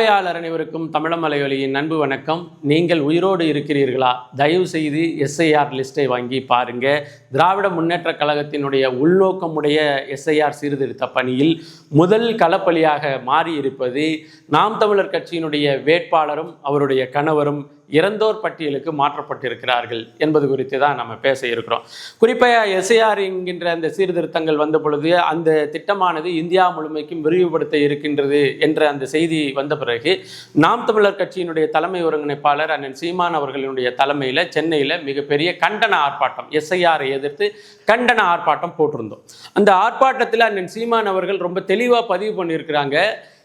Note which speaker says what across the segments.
Speaker 1: பார்வையாளர் அனைவருக்கும் தமிழமலையொலியின் அன்பு வணக்கம். நீங்கள் உயிரோடு இருக்கிறீர்களா? தயவு செய்து எஸ்ஐஆர் லிஸ்ட்டை வாங்கி பாருங்க. திராவிட முன்னேற்ற கழகத்தினுடைய உள்நோக்கமுடைய எஸ்ஐஆர் சீர்திருத்த பணியில் முதல் களப்பலியாக மாறியிருப்பது நாம் தமிழர் கட்சியினுடைய வேட்பாளரும் அவருடைய கணவரும் இறந்தோர் பட்டியலுக்கு மாற்றப்பட்டிருக்கிறார்கள் என்பது குறித்து தான் நம்ம பேச இருக்கிறோம். குறிப்பாக எஸ்ஐஆர் என்கின்ற அந்த சீர்திருத்தங்கள் வந்த பொழுது அந்த திட்டமானது இந்தியா முழுமைக்கும் விரிவுபடுத்த இருக்கின்றது என்ற அந்த செய்தி வந்த பிறகு நாம் தமிழர் கட்சியினுடைய தலைமை ஒருங்கிணைப்பாளர் அண்ணன் சீமான் அவர்களினுடைய தலைமையில் சென்னையில் மிகப்பெரிய கண்டன ஆர்ப்பாட்டம் எஸ்ஐஆரை எதிர்த்து கண்டன ஆர்ப்பாட்டம் போட்டிருந்தோம். அந்த ஆர்ப்பாட்டத்தில் அண்ணன் சீமான் அவர்கள் ரொம்ப தெளிவாக பதிவு பண்ணியிருக்கிறாங்க.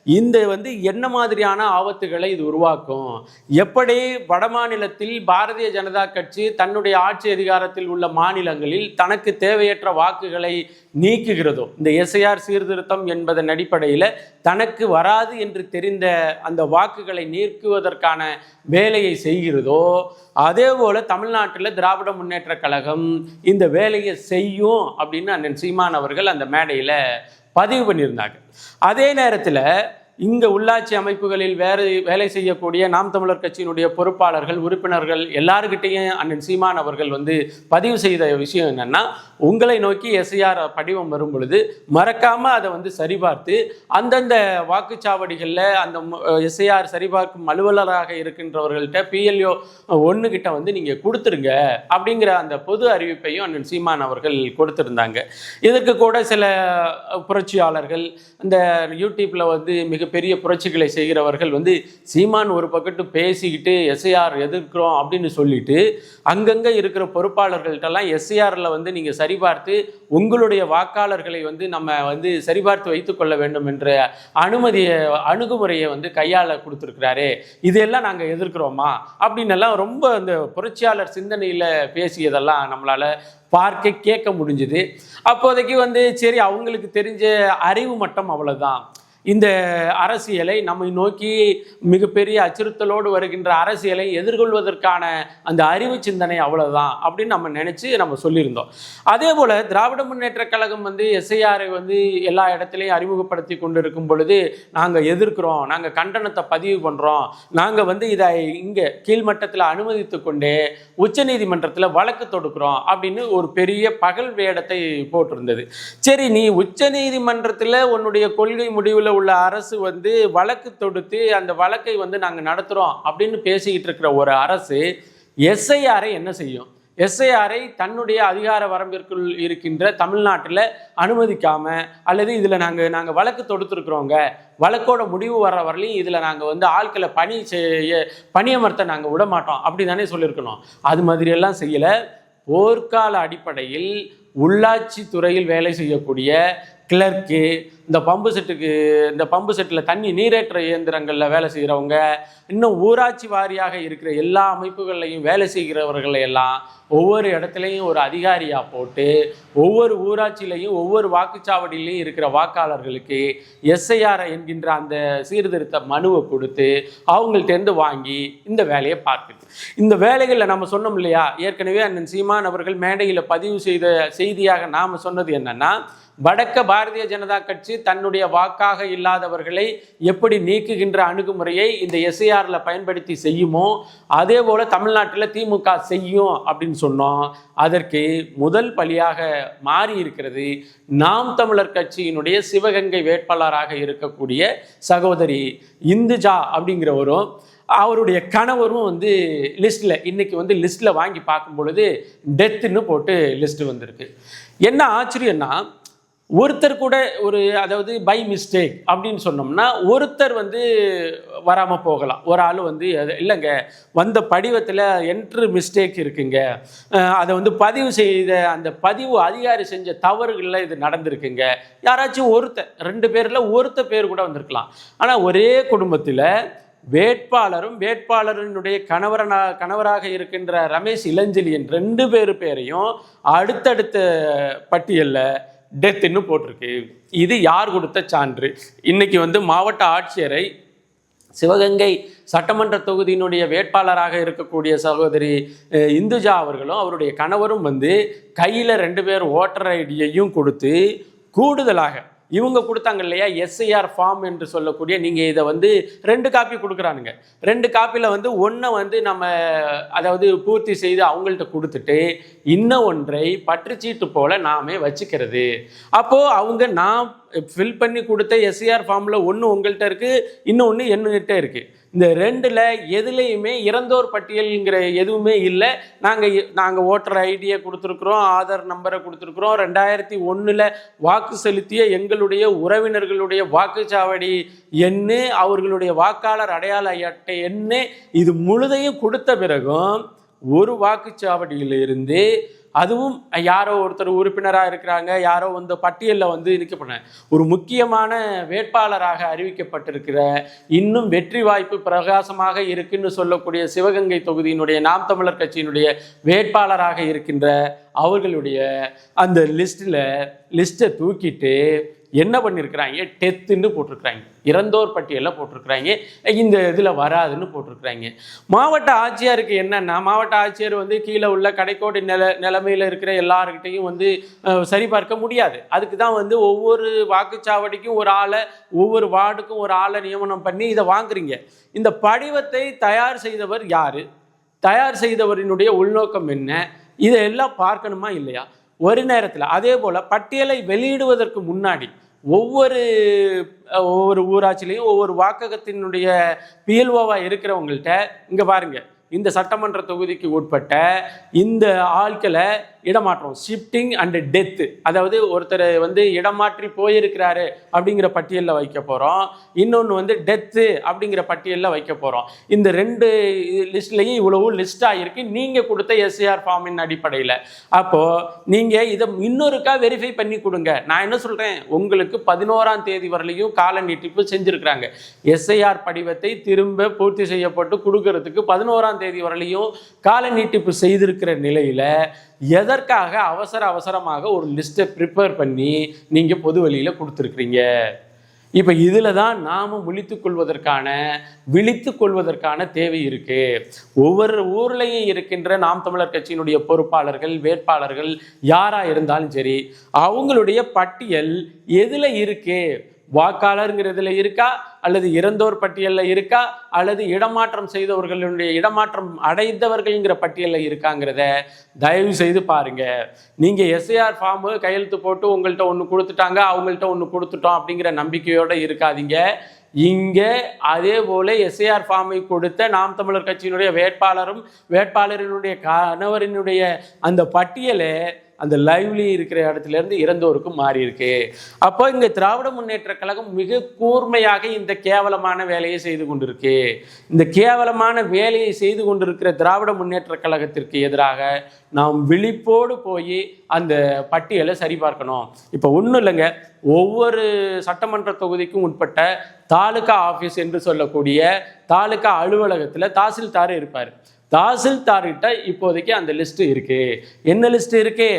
Speaker 1: இந்த வந்து என்ன மாதிரியான ஆபத்துகளை இது உருவாக்கும்? எப்படி வடமாநிலத்தில் பாரதிய ஜனதா கட்சி தன்னுடைய ஆட்சி அதிகாரத்தில் உள்ள மாநிலங்களில் தனக்கு தேவையற்ற வாக்குகளை நீக்குகிறதோ இந்த எஸ்ஐஆர் சீர்திருத்தம் என்பதன் அடிப்படையில் தனக்கு வராது என்று தெரிந்த அந்த வாக்குகளை நீக்குவதற்கான வேலையை செய்கிறதோ அதே போல தமிழ்நாட்டில் திராவிட முன்னேற்ற கழகம் இந்த வேலையை செய்யும் அப்படின்னு அண்ணன் சீமான் அவர்கள் அந்த மேடையில் பதிவு பண்ணியிருந்தாங்க. அதே நேரத்தில் இந்த உள்ளாட்சி அமைப்புகளில் வேறு வேலை செய்யக்கூடிய நாம் தமிழர் கட்சியினுடைய பொறுப்பாளர்கள் உறுப்பினர்கள் எல்லாருக்கிட்டையும் அண்ணன் சீமான் அவர்கள் வந்து பதிவு செய்த விஷயம் என்னென்னா உங்களை நோக்கி எஸ்ஐஆர் படிவம் வரும் பொழுது மறக்காமல் அதை வந்து சரிபார்த்து அந்தந்த வாக்குச்சாவடிகளில் அந்த எஸ்ஐஆர் சரிபார்க்கும் அலுவலராக இருக்கின்றவர்கள்ட்ட பிஎல்ஓ ஒன்று கிட்ட வந்து நீங்கள் கொடுத்துருங்க அப்படிங்கிற அந்த பொது அறிவிப்பையும் அண்ணன் சீமான் அவர்கள் கொடுத்துருந்தாங்க. இதற்கு கூட சில புரட்சியாளர்கள் இந்த யூடியூப்பில் வந்து மிக மிகப்பெரிய புரட்சிகளை செய்கிறவர்கள் வந்து சீமான் ஒரு பக்கத்து பேசிக்கிட்டு எஸ்ஐஆர் எதிர்க்கிறோம் அப்படின்னு சொல்லிட்டு அங்கங்கே இருக்கிற பொறுப்பாளர்கள்ட்டெல்லாம் எஸ்ஐஆரில் வந்து நீங்கள் சரிபார்த்து உங்களுடைய வாக்காளர்களை வந்து நம்ம வந்து சரிபார்த்து வைத்துக்கொள்ள வேண்டும் என்ற அனுமதியை அணுகுமுறையை வந்து கையாள கொடுத்துருக்கிறாரு. இதெல்லாம் நாங்கள் எதிர்க்கிறோமா? அப்படின்னு எல்லாம் ரொம்ப அந்த புரட்சியாளர் சிந்தனையில் பேசியதெல்லாம் நம்மளால் பார்க்க கேட்க முடிஞ்சுது. அப்போதைக்கு வந்து சரி அவங்களுக்கு தெரிஞ்ச அறிவு மட்டம் அவ்வளோதான் இந்த அரசியலை நம்மை நோக்கி மிகப்பெரிய அச்சுறுத்தலோடு வருகின்ற அரசியலை எதிர்கொள்வதற்கான அந்த அறிவு சிந்தனை அவ்வளோதான் அப்படின்னு நம்ம நினச்சி நம்ம சொல்லியிருந்தோம். அதே போல் திராவிட முன்னேற்ற கழகம் வந்து எஸ்ஐஆரை வந்து எல்லா இடத்துலையும் அறிமுகப்படுத்தி கொண்டு இருக்கும் பொழுது நாங்கள் எதிர்க்கிறோம் நாங்கள் கண்டனத்தை பதிவு பண்ணுறோம் நாங்கள் வந்து இதை இங்கே கீழ்மட்டத்தில் அனுமதித்து கொண்டே உச்சநீதிமன்றத்தில் வழக்கு தொடுக்கிறோம் அப்படின்னு ஒரு பெரிய பகல் வேடத்தை போட்டிருந்தது. சரி நீ உச்சநீதிமன்றத்தில் உன்னுடைய கொள்கை முடிவில் உள்ள அரசு வந்து வழக்கு தொடுத்து அந்த வழக்கை வந்து நாங்கள் நடத்துகிறோம் அப்படின்னு பேசிக்கிட்டு இருக்கிற ஒரு அரசு எஸ்ஐஆரை என்ன செய்யும்? எஸ்ஐஆரை தன்னுடைய அதிகார வரம்பிற்குள் இருக்கின்ற தமிழ்நாட்டில் அனுமதிக்காமல் அல்லது இதில் நாங்கள் நாங்கள் வழக்கு தொடுத்துருக்குறோங்க. வழக்கோட முடிவு வர்ற வரலையும் இதில் நாங்கள் வந்து ஆட்களை பணி செய்ய பணியமர்த்த நாங்கள் விட மாட்டோம். அப்படி தானே சொல்லியிருக்கணும். அது மாதிரியெல்லாம் செய்யலை. போர்க்கால அடிப்படையில் உள்ளாட்சி துறையில் வேலை செய்யக்கூடிய கிளர்க்கு இந்த பம்பு செட்டுக்கு இந்த பம்பு செட்டில் தண்ணி நீரேற்ற இயந்திரங்களில் வேலை செய்கிறவங்க இன்னும் ஊராட்சி வாரியாக இருக்கிற எல்லா அமைப்புகள்லையும் வேலை செய்கிறவர்களை எல்லாம் ஒவ்வொரு இடத்துலையும் ஒரு அதிகாரியாக போட்டு ஒவ்வொரு ஊராட்சியிலையும் ஒவ்வொரு வாக்குச்சாவடியிலையும் இருக்கிற வாக்காளர்களுக்கு எஸ்ஐஆர் என்கின்ற அந்த சீர்திருத்த மனுவை கொடுத்து அவங்கள்ட்டேருந்து வாங்கி இந்த வேலையை பார்க்குது. இந்த வேலைகளில் நம்ம சொன்னோம் இல்லையா? ஏற்கனவே அண்ணன் சீமான் அவர்கள் மேடையில் பதிவு செய்த செய்தியாக நாம் சொன்னது என்னன்னா வடக்க பாரதிய ஜனதா கட்சி தன்னுடைய வாக்காக இல்லாதவர்களை எப்படி நீக்குகின்ற அணுகுமுறையை இந்த எஸ்ஐஆரில் பயன்படுத்தி செய்யுமோ அதே போல் தமிழ்நாட்டில் திமுக செய்யும் அப்படின்னு சொன்னோம். அதற்கு முதல் பலியாக மாறி இருக்கிறது நாம் தமிழர் கட்சியினுடைய சிவகங்கை வேட்பாளராக இருக்கக்கூடிய சகோதரி இந்துஜா அப்படிங்கிறவரும் அவருடைய கணவரும் வந்து லிஸ்ட்டில் இன்னைக்கு வந்து லிஸ்ட்டில் வாங்கி பார்க்கும் பொழுது டெத்துன்னு போட்டு லிஸ்ட்டு வந்திருக்கு. என்ன ஆச்சரியம்னா ஒருத்தர் கூட ஒரு அதாவது பை மிஸ்டேக் அப்படின்னு சொன்னோம்னா ஒருத்தர் வந்து வராமல் போகலாம். ஒரு ஆள் வந்து இல்லைங்க வந்த படிவத்தில் என்ட்ரு மிஸ்டேக் இருக்குங்க. அதை வந்து பதிவு செய்த அந்த பதிவு அதிகாரி செஞ்ச தவறுகளில் இது நடந்திருக்குங்க. யாராச்சும் ஒருத்தர் ரெண்டு பேரில் ஒருத்த பேர் கூட வந்திருக்கலாம். ஆனால் ஒரே குடும்பத்தில் வேட்பாளரும் வேட்பாளரினுடைய கணவரனா கணவராக இருக்கின்ற ரமேஷ் இளஞ்செழியன் ரெண்டு பேர் பேரையும் அடுத்தடுத்த பட்டியலில் டெத்துன்னு போட்டிருக்கு. இது யார் கொடுத்த சான்று? இன்னைக்கு வந்து மாவட்ட ஆட்சியரை சிவகங்கை சட்டமன்ற தொகுதியினுடைய வேட்பாளராக இருக்கக்கூடிய சகோதரி இந்துஜா அவர்களும் அவருடைய கணவரும் வந்து கையில் ரெண்டு பேர் ஓட்டர் ஐடியையும் கொடுத்து கூடுதலாக இவங்க கொடுத்தாங்க இல்லையா? எஸ்ஐஆர் ஃபார்ம் என்று சொல்லக்கூடிய நீங்கள் இதை வந்து ரெண்டு காப்பி கொடுக்குறானுங்க. ரெண்டு காப்பியில் வந்து ஒன்றை வந்து நம்ம அதாவது பூர்த்தி செய்து அவங்கள்ட்ட கொடுத்துட்டு இன்னும் ஒன்றை பற்றுச்சீட்டு போல நாமே வச்சுக்கிறது. அப்போது அவங்க நான் ஃபில் பண்ணி கொடுத்த எஸ்ஐஆர் ஃபார்மில் ஒன்று உங்கள்கிட்ட இருக்குது இன்னொன்று என்னகிட்ட இருக்குது இந்த ரெண்டில் எதுலேயுமே இறந்தோர் பட்டியல்ங்கிற எதுவுமே இல்லை. நாங்கள் நாங்கள் ஓட்டர் ஐடியை கொடுத்துருக்குறோம் ஆதார் நம்பரை கொடுத்துருக்குறோம். ரெண்டாயிரத்தி ஒன்றில் வாக்கு செலுத்திய எங்களுடைய உறவினர்களுடைய வாக்குச்சாவடி எண்ணு அவர்களுடைய வாக்காளர் அடையாள அட்டை எண்ணு இது முழுதையும் கொடுத்த பிறகும் ஒரு வாக்குச்சாவடியிலிருந்து அதுவும் யாரோ ஒருத்தர் உறுப்பினராக இருக்கிறாங்க யாரோ இந்த பட்டியலில் வந்து நிற்கப்பட ஒரு முக்கியமான வேட்பாளராக அறிவிக்கப்பட்டிருக்கிற இன்னும் வெற்றி வாய்ப்பு பிரகாசமாக இருக்குன்னு சொல்லக்கூடிய சிவகங்கை தொகுதியினுடைய நாம் தமிழர் கட்சியினுடைய வேட்பாளராக இருக்கின்ற அவர்களுடைய அந்த லிஸ்ட்டில் லிஸ்ட்டை தூக்கிட்டு என்ன பண்ணியிருக்கிறாங்க டெத்துன்னு போட்டிருக்கிறாங்க. இறந்தோர் பட்டியலில் போட்டிருக்கிறாங்க. இந்த இதில் வராதுன்னு போட்டிருக்கிறாங்க. மாவட்ட ஆட்சியருக்கு என்னென்னா மாவட்ட ஆட்சியர் வந்து கீழே உள்ள கடைக்கோடி நில நிலைமையில் இருக்கிற எல்லாருக்கிட்டையும் வந்து சரிபார்க்க முடியாது. அதுக்கு தான் வந்து ஒவ்வொரு வாக்குச்சாவடிக்கும் ஒரு ஆளை ஒவ்வொரு வார்டுக்கும் ஒரு ஆளை நியமனம் பண்ணி இதை வாங்குறீங்க. இந்த படிவத்தை தயார் செய்தவர் யார்? தயார் செய்தவரினுடைய உள்நோக்கம் என்ன? இதையெல்லாம் பார்க்கணுமா இல்லையா? ஒரு நேரத்தில். அதே போல் பட்டியலை வெளியிடுவதற்கு முன்னாடி ஒவ்வொரு ஒவ்வொரு ஊராட்சிலையும் ஒவ்வொரு வாக்ககத்தினுடைய பிஎல்ஓவாக இருக்கிறவங்கள்ட்ட இங்கே பாருங்கள் இந்த சட்டமன்ற தொகுதிக்கு உட்பட்ட இந்த ஆட்களை இடமாற்றம் ஷிஃப்டிங் அண்ட் டெத்து அதாவது ஒருத்தர் வந்து இடமாற்றி போயிருக்கிறாரு அப்படிங்கிற பட்டியலில் வைக்க போகிறோம் இன்னொன்று வந்து டெத்து அப்படிங்கிற பட்டியலில் வைக்க போகிறோம் இந்த ரெண்டு லிஸ்ட்லேயும் இவ்வளவு லிஸ்ட் ஆகிருக்கு நீங்கள் கொடுத்த எஸ்ஏஆர் ஃபார்மின் அடிப்படையில். அப்போது நீங்கள் இதை இன்னொருக்கா வெரிஃபை பண்ணி கொடுங்க. நான் என்ன சொல்கிறேன் உங்களுக்கு பதினோராம் தேதி வரலையும் கால நீட்டிப்பு செஞ்சுருக்கிறாங்க எஸ்ஐஆர் படிவத்தை திரும்ப பூர்த்தி செய்யப்பட்டு கொடுக்கறதுக்கு பதினோராம் தேதி வரலையும் கால நீட்டிப்பு செய்திருக்கிற நிலையில் எதற்காக அவசர அவசரமாக ஒரு லிஸ்ட்டை ப்ரிப்பேர் பண்ணி நீங்கள் பொது வழியில் கொடுத்துருக்குறீங்க? இப்போ இதில் தான் நாம் விழித்து கொள்வதற்கான விழித்து கொள்வதற்கான தேவை இருக்குது ஒவ்வொரு ஊர்லேயும் இருக்கின்ற நாம் தமிழர் கட்சியினுடைய பொறுப்பாளர்கள் வேட்பாளர்கள் யாராக இருந்தாலும் சரி அவங்களுடைய பட்டியல் எதில் இருக்கு? வாக்காளருங்கிறதுல இருக்கா? அல்லது இறந்தோர் பட்டியலில் இருக்கா? அல்லது இடமாற்றம் செய்தவர்களுடைய இடமாற்றம் அடைந்தவர்கள்ங்கிற பட்டியலில் இருக்காங்கிறத தயவு செய்து பாருங்க நீங்கள் எஸ்ஏஆர் ஃபார்மு கையெழுத்து போட்டு உங்கள்கிட்ட ஒன்று கொடுத்துட்டாங்க அவங்கள்ட்ட ஒன்று கொடுத்துட்டோம் அப்படிங்கிற நம்பிக்கையோடு இருக்காதீங்க. இங்கே அதே போல எஸ்ஏஆர் ஃபார்மை கொடுத்த நாம் தமிழர் கட்சியினுடைய வேட்பாளரும் வேட்பாளரினுடைய கணவரினுடைய அந்த பட்டியலை அந்த லைவ்லி இருக்கிற இடத்துல இருந்து இறந்தோருக்கு மாறி இருக்கு அப்போ இங்கே திராவிட முன்னேற்ற கழகம் மிக கூர்மையாக இந்த கேவலமான வேலையை செய்து கொண்டிருக்கு. இந்த கேவலமான வேலையை செய்து கொண்டிருக்கிற திராவிட முன்னேற்ற கழகத்திற்கு எதிராக நாம் விழிப்போடு போய் அந்த பட்டியலை சரிபார்க்கணும். இப்போ ஒன்றும் இல்லைங்க. ஒவ்வொரு சட்டமன்ற தொகுதிக்கும் உட்பட்ட தாலுகா ஆஃபீஸ் என்று சொல்லக்கூடிய தாலுகா அலுவலகத்தில் தாசில்தார் இருப்பார். தாசில்தார்கிட்ட இப்போதைக்கு அந்த லிஸ்ட் இருக்கு. என்ன லிஸ்ட்டு இருக்கு?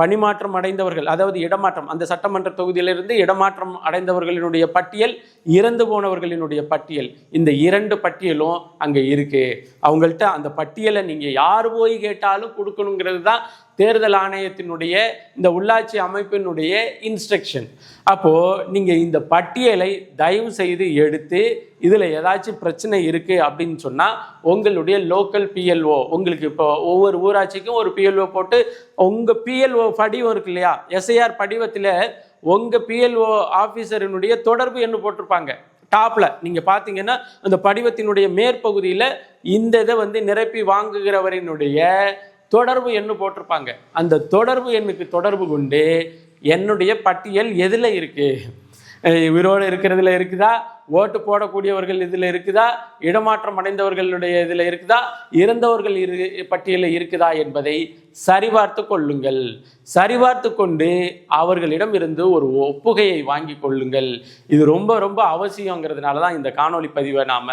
Speaker 1: பணிமாற்றம் அடைந்தவர்கள் அதாவது இடமாற்றம். அந்த சட்டமன்ற தொகுதியிலிருந்து இடமாற்றம் அடைந்தவர்களினுடைய பட்டியல் இறந்து போனவர்களினுடைய பட்டியல். இந்த இரண்டு பட்டியலும் அங்கே இருக்கு. அவங்கள்ட்ட அந்த பட்டியலை நீங்கள் யார் போய் கேட்டாலும் கொடுக்கணுங்கிறது தான் தேர்தல் ஆணையத்தினுடைய இந்த உள்ளாட்சி அமைப்பினுடைய இன்ஸ்ட்ரக்ஷன் அப்போது நீங்கள் இந்த பட்டியலை தயவு செய்து எடுத்து இதில் ஏதாச்சும் பிரச்சனை இருக்குது அப்படின்னு சொன்னால் உங்களுடைய லோக்கல் பிஎல்ஓ உங்களுக்கு இப்போ ஒவ்வொரு ஊராட்சிக்கும் ஒரு பிஎல்ஓ போட்டு உங்கள் பிஎல்ஓ படிவம் இருக்கு இல்லையா? எஸ்ஐஆர் படிவத்தில் உங்கள் பிஎல்ஓ ஆஃபீஸரினுடைய தொடர்பு என்ன போட்டிருப்பாங்க? டாப்பில் நீங்கள் பார்த்தீங்கன்னா அந்த படிவத்தினுடைய மேற்பகுதியில் இந்த இதை வந்து நிரப்பி வாங்குகிறவரினுடைய தொடர்பு எண்ணு போட்டிருப்பாங்க. அந்த தொடர்பு எண்ணுக்கு தொடர்பு கொண்டு என்னுடைய பட்டியல் எதில் இருக்குது உயிரோடு இருக்கிறதுல இருக்குதா? ஓட்டு போடக்கூடியவர்கள் இதில் இருக்குதா? இடமாற்றம் அடைந்தவர்களுடைய இதில் இருக்குதா? இறந்தவர்கள் இரு பட்டியலில் இருக்குதா என்பதை சரிபார்த்து கொள்ளுங்கள். சரிபார்த்து கொண்டு அவர்களிடம் இருந்து ஒரு ஒப்புகையை வாங்கி கொள்ளுங்கள். இது ரொம்ப ரொம்ப அவசியங்கிறதுனால தான் இந்த காணொளி பதிவை நாம்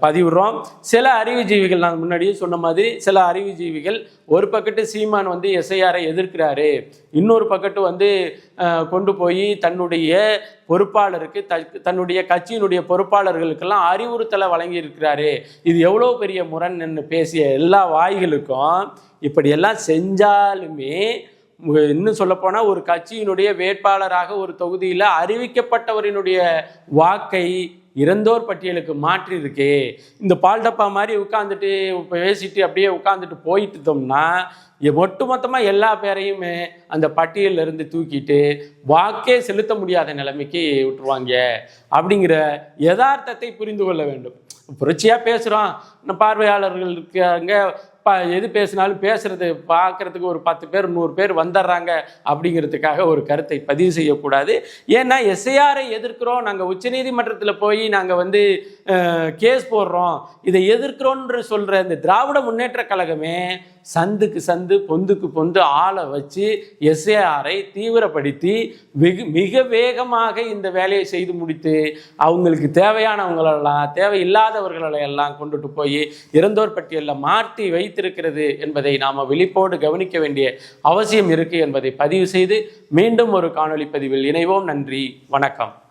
Speaker 1: பதிவிடுறோம். சில அறிவுஜீவிகள் நான் முன்னாடியே சொன்ன மாதிரி சில அறிவுஜீவிகள் ஒரு பக்கத்து சீமான் வந்து எஸ்ஐஆரை எதிர்க்கிறாரு. இன்னொரு பக்கத்து வந்து கொண்டு போய் தன்னுடைய பொறுப்பாளருக்கு த- தன்னுடைய கட்சியினுடைய பொறுப்பாளர்களுக்கெல்லாம் அறிவுறுத்தலை வழங்கியிருக்கிறாரு. இது எவ்வளோ பெரிய முரண்ன்னு பேசிய எல்லா வாய்களுக்கும் இப்படியெல்லாம் செஞ்சாலுமே இன்னும் சொல்லப்போனால் ஒரு கட்சியினுடைய வேட்பாளராக ஒரு தொகுதியில் அறிவிக்கப்பட்டவரினுடைய வாக்கை இறந்தோர் பட்டியலுக்கு மாற்றி இருக்கே இந்த பால்டப்பா மாதிரி உட்காந்துட்டு பேசிட்டு அப்படியே உட்காந்துட்டு போயிட்டுதோம்னா ஒட்டு மொத்தமாக எல்லா பேரையுமே அந்த பட்டியலிருந்து தூக்கிட்டு வாக்கே செலுத்த முடியாத நிலைமைக்கு விட்டுருவாங்க. அப்படிங்கிற யதார்த்தத்தை புரிந்து கொள்ள வேண்டும். புரட்சியாக பேசுகிறோம் பார்வையாளர்கள் இருக்காங்க. ப எது பேசினாலும் பேசுறது பார்க்கறதுக்கு ஒரு பத்து பேர் நூறு பேர் வந்துடுறாங்க அப்படிங்கிறதுக்காக ஒரு கருத்தை பதிவு செய்யக்கூடாது. ஏன்னா எஸ்ஐஆரை எதிர்க்கிறோம். நாங்கள் உச்சநீதிமன்றத்தில் போய் நாங்கள் வந்து கேஸ் போடுறோம். இதை எதிர்க்கிறோன்ற சொல்கிற இந்த திராவிட முன்னேற்ற கழகமே சந்துக்கு சந்து பொந்துக்கு பொந்து ஆளை வச்சு எஸ்ஏஆரை தீவிரப்படுத்தி வெகு மிக வேகமாக இந்த வேலையை செய்து முடித்து அவங்களுக்கு தேவையானவங்களெல்லாம் தேவையில்லாதவர்களையெல்லாம் கொண்டுட்டு போய் இறந்தோர் பட்டியலில் மாற்றி வைத்திருக்கிறது என்பதை நாம் விழிப்போடு கவனிக்க வேண்டிய அவசியம் இருக்குது என்பதை பதிவு செய்து மீண்டும் ஒரு காணொளி பதிவில் இணைவோம். நன்றி. வணக்கம்.